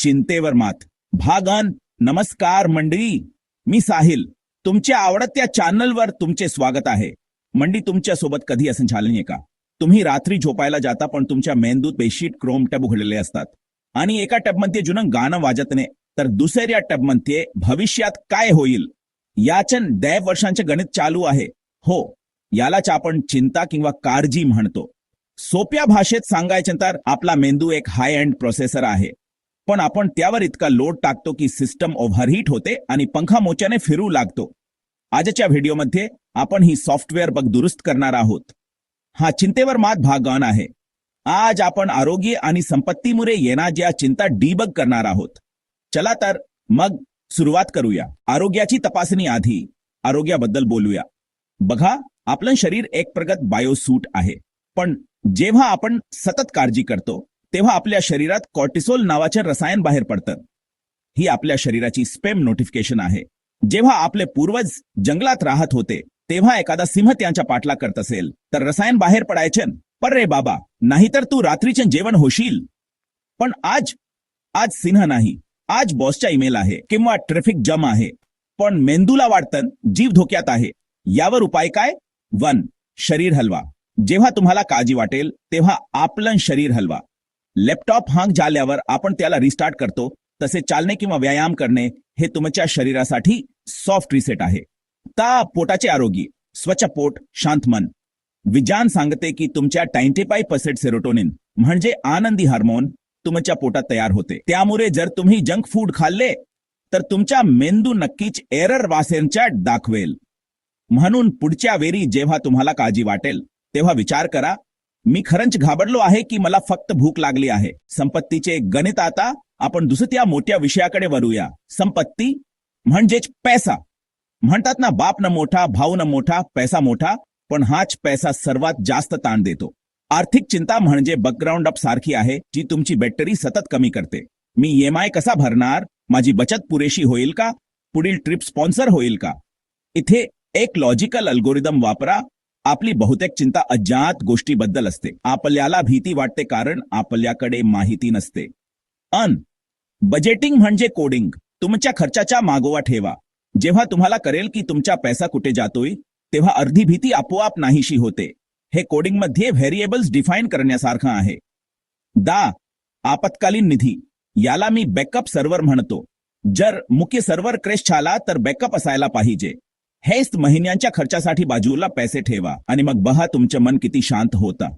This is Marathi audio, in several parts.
चिंतेवर मात. भागन नमस्कार मंडळी. मी साहिल. तुमच्या आवडत्या चॅनलवर तुमचे स्वागत आहे. मंडी तुमच्यासोबत कधी असं झालं नाही का? तुम्ही रात्री झोपायला जाता पण तुमच्या मेंदूत बेडशीट क्रोम टॅब उघडलेले असतात. आणि एका टॅबमध्ये जुनं गाणं वाजत नाही तर दुसऱ्या टॅबमध्ये भविष्यात काय होईल? याचं दैव वर्षांचे गणित चालू आहे. हो यालाच आपण चिंता किंवा काळजी म्हणतो. सोप्या भाषेत सांगायचं तर आपला मेंदू एक हाय अँड प्रोसेसर आहे. पण आपण त्यावर इतका लोड टाकतो की सिस्टम ओव्हरहीट होते आणि पंखा मोच्याने फिरू लागतो. आजच्या व्हिडिओमध्ये आपण ही सॉफ्टवेअर बग दुरुस्त करणार आहोत. हा चिंतेवर मात भाग गण आहे. आज आपण आरोग्य आणि संपत्तीमुळे येणाऱ्या चिंता डीबग करणार आहोत. चला तर मग सुरुवात करूया. आरोग्याची तपासणी आधी. आरोग्याबद्दल बोलूया. बघा आपलं शरीर एक प्रगत बायोसूट आहे. पण जेव्हा आपण सतत काळजी करतो तेव्हा आपल्या शरीरात कॉर्टिसोल नावाचे रसायन बाहेर पडतं. ही आपल्या शरीराची स्पेम नोटिफिकेशन आहे. जेव्हा आपले पूर्वज जंगलात राहत होते तेव्हा एखादा सिंह त्यांच्या पाठला करत असेल तर रसायन बाहेर पडायचे पर रे बाबा नाहीतर तू रात्रीचे जेवण होशील. पण आज आज सिंह नाही. आज बॉसचा ईमेल आहे किंवा ट्रॅफिक जम आहे. पण मेंदूला वाटतं जीव धोक्यात आहे. यावर उपाय काय? वन शरीर हलवा. जेव्हा तुम्हाला काळजी वाटेल तेव्हा आपलं शरीर हलवा. लॅपटॉप हांग झाल्यावर आपण त्याला रिस्टार्ट करतो. तसे चालणे किंवा व्यायाम करणे हे तुमच्या शरीरासाठी सॉफ्ट रिसेट आहे. ता पोटाचे आरोग्य स्वच्छ पोट शांत मन. विज्ञान सांगते की तुमच्या नाईन्टी पसेट पर्सेंट सेरोटोनिन म्हणजे आनंदी हार्मोन तुमच्या पोटात तयार होते. त्यामुळे जर तुम्ही जंक फूड खाल्ले तर तुमच्या मेंदू नक्कीच एरर वासेंच्या दाखवेल. म्हणून पुढच्या वेळी जेव्हा तुम्हाला काळजी वाटेल तेव्हा विचार करा मी खरंच घाबरलो आहे की मला फक्त भूक लागली आहे. संपत्तीचे गणित आता आपण दुसऱ्या मोठ्या विषयाकडे वरूया संपत्ती म्हणजेच पैसा. म्हणतात ना बाप न मोठा भाऊ न मोठा पैसा मोठा पण हाच पैसा सर्वात जास्त ताण देतो. आर्थिक चिंता म्हणजे बॅकग्राऊंड अप सारखी आहे जी तुमची बॅटरी सतत कमी करते. मी एम आय कसा भरणार? माझी बचत पुरेशी होईल का? पुढील ट्रिप स्पॉन्सर होईल का? इथे एक लॉजिकल अल्गोरिदम वापरा. आपली बहुतेक चिंता अज्ञात गोष्टीबद्दल असते. आपल्याला भीती वाटते कारण आपल्याकडे माहिती नसते. अन बजेटिंग म्हणजे कोडिंग तुमच्या खर्चाच्या मागोवा ठेवा. जेव्हा तुम्हाला करेल की तुमचा पैसा कुठे जातोय तेव्हा अर्धी भीती आपोआप नाहीशी होते. हे कोडिंगमध्ये व्हेरिएबल्स डिफाईन करण्यासारखं आहे. दा आपत्कालीन निधी. याला मी बॅकअप सर्व्हर म्हणतो. जर मुख्य सर्व्हर क्रेश झाला तर बॅकअप असायला पाहिजे. हेच महिन्यांच्या खर्चासाठी बाजूला पैसे ठेवा आणि मग बहा तुमचं मन किती शांत होतं.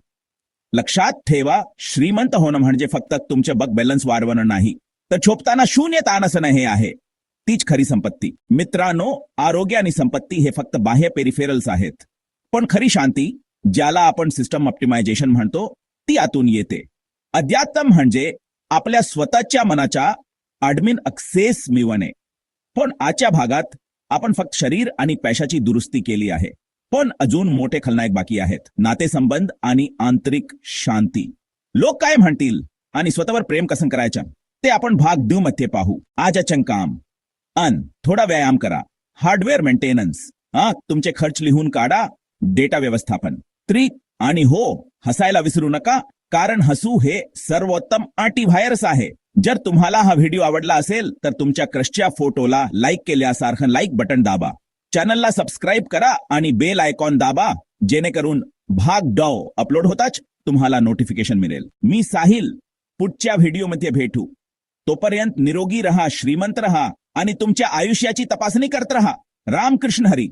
लक्षात ठेवा श्रीमंत होणं म्हणजे फक्त तुमचे बक बॅलन्स वाढवणं नाही. तर झोपताना शून्य ताण हे आहे. तीच खरी संपत्ती. मित्रांनो आरोग्य आणि संपत्ती हे फक्त बाह्य पेरिफेरल्स आहेत. पण खरी शांती ज्याला आपण सिस्टम ऑप्टिमायझेशन म्हणतो ती आतून येते. अध्यात्म म्हणजे आपल्या स्वतःच्या मनाच्या ॲडमिन अक्सेस मिळवणे. पण आजच्या भागात आपण फक्त शरीर आणि पैशाची दुरुस्ती केली आहे. पण अजून मोठे खलनायक बाकी आहेत. नातेसंबंध आणि आंतरिक शांती. लोक काय म्हणतील? आणि स्वतःवर प्रेम कसं करायचं? ते आपण भाग दू मध्ये पाहू. आज आजचं काम. अन थोडा व्यायाम करा. Hardware maintenance. हा तुमचे खर्च लिहून काढा. डेटा व्यवस्थापन. त्री आणि हो हसायला विसरू नका. कारण हसू हे सर्वोत्तम अँटीव्हायरस आहे. जर तुम्हाला हा व्हिडिओ आवडला असेल तर तुमच्या क्रशच्या फोटोला लाईक केल्यासारखं लाईक बटन दाबा. चॅनलला सबस्क्राईब करा आणि बेल आयकॉन दाबा जेणेकरून भाग डॉ अपलोड होताच तुम्हाला नोटिफिकेशन मिळेल. मी साहिल पुढच्या व्हिडिओमध्ये भेटू. तोपर्यंत निरोगी रहा श्रीमंत रहा आणि तुमच्या आयुष्याची तपासणी करत रहा. रामकृष्ण हरी.